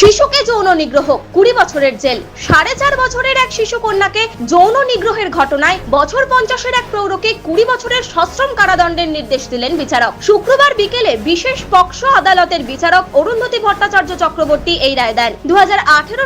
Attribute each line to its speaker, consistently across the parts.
Speaker 1: শিশুকে যৌন নিগ্রহ, কুড়ি বছরের জেল। সাড়ে চার বছরের এক শিশু কন্যাকে যৌন নিগ্রহের ঘটনায় বছর পঞ্চাশের এক প্রৌঢ়কে কুড়ি বছরের সশ্রম কারাদণ্ডের নির্দেশ দিলেন বিচারক। শুক্রবার বিকেলে বিশেষ পক্সো আদালতের বিচারক অরুন্ধতী ভট্টাচার্য চক্রবর্তী এই রায় দেন। দু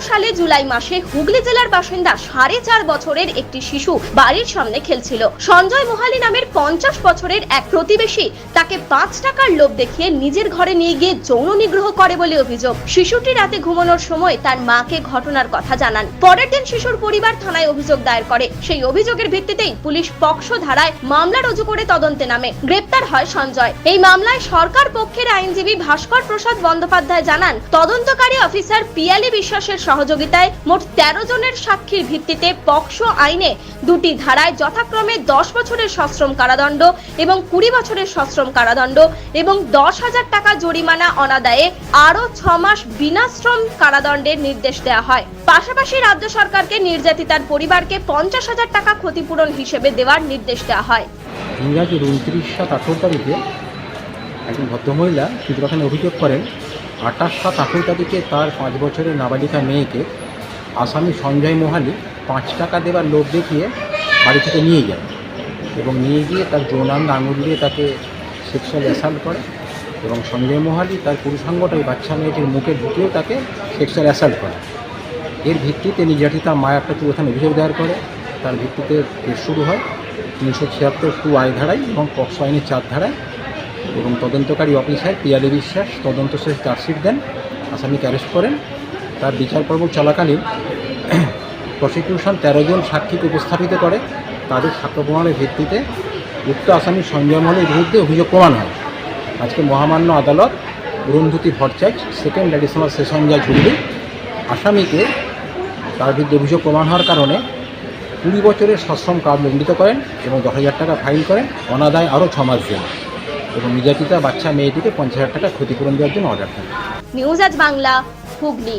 Speaker 1: সালে জুলাই মাসে হুগলি জেলার বাসিন্দা সাড়ে চার বছরের একটি শিশু বাড়ির সামনে খেলছিল। সঞ্জয় মোহালি নামের পঞ্চাশ বছরের এক প্রতিবেশী তাকে পাঁচ টাকার লোভ দেখিয়ে নিজের ঘরে নিয়ে গিয়ে যৌন নিগ্রহ করে বলে অভিযোগ। শিশুটি রাতে ঘুমানোর সময় তার মাকে ঘটনার কথা জানান। পরের দিন শিশুর পরিবার থানায় অভিযোগ দায়ের করে। সেই অভিযোগের ভিত্তিতেই পুলিশ পক্সো ধারায় মামলা রুজু করে তদন্তে নামে। গ্রেপ্তার হয় সঞ্জয়। এই মামলায় সরকার পক্ষের আইনজীবী ভাস্কর প্রসাদ বন্দ্যোপাধ্যায় জানান, তদন্তকারী অফিসার পিয়ালি বিশ্বাসের সহযোগিতায় মোট তেরো জনের সাক্ষীর ভিত্তিতে পক্সো আইনে দুটি ধারায় যথাক্রমে দশ বছরের সশ্রম কারাদণ্ড এবং কুড়ি বছরের সশ্রম কারাদণ্ড এবং দশ হাজার টাকা জরিমানা অনাদায়ে আরও ছ মাস বিনাশ্রম কারাদণ্ডের নির্দেশ দেওয়া হয়। পাশাপাশি রাজ্য সরকারকে নির্যাতিতার পরিবারকে পঞ্চাশ হাজার টাকা ক্ষতিপূরণ হিসেবে দেওয়ার নির্দেশ দেওয়া হয়।
Speaker 2: ইংরাজি উনত্রিশ সাত আঠেরো তারিখে একজন ভদ্রমহিলা চিত্রখানে অভিযোগ করেন, আঠাশ সাত আঠেরো তারিখে তার পাঁচ বছরের নাবালিকা মেয়েকে আসামি সঞ্জয় মোহালি পাঁচ টাকা দেওয়ার লোভ দেখিয়ে বাড়ি থেকে নিয়ে যায় এবং নিয়ে গিয়ে তার যৌনাঙ্গ আঙুল দিয়ে তাকে সেক্সুয়াল অ্যাসাল্ট করে। এবং সঞ্জয় মোহালি তার পুরুষাঙ্গটা ওই বাচ্চা মেয়েটির মুখে ঢুকিয়ে তাকে সেক্সুয়াল অ্যাসাল্ট করে। এর ভিত্তিতে নির্যাতিতা মা একটা চুয়াখানে অভিযোগ দায়ের করে। তার ভিত্তিতে কেস শুরু হয় তিনশো ছিয়াত্তর টু আই ধারায় এবং পক্সো আইনের চার ধারায়। এবং তদন্তকারী অফিসার পিয়ালি বিশ্বাস তদন্ত শেষ চার্জশিট দেন, আসামিকে অ্যারেস্ট করেন। তার বিচার পর্ব চলাকালীন প্রসিকিউশন তেরো জন সাক্ষীকে উপস্থাপিত করে। তাদের সাক্ষ্য প্রমাণের ভিত্তিতে উক্ত আসামি সঞ্জয় মহলের বিরুদ্ধে অভিযোগ প্রমাণ হয়। আজকে মহামান্য আদালত Arundhati Bhattacharya second additional session জাজ হুগলি আসামিকে তার বিরুদ্ধে অভিযোগ প্রমাণ হওয়ার কারণে কুড়ি বছরের সশ্রম কাজ দণ্ডিত করেন এবং দশ হাজার টাকা ফাইন করেন, অনাদায় আরও ছ মাস দেন এবং নির্যাতিতা বাচ্চা মেয়েটিকে পঞ্চাশ হাজার টাকা ক্ষতিপূরণ দেওয়ার জন্য অর্ডার দেন।
Speaker 1: নিউজ আজ বাংলা, হুগলি।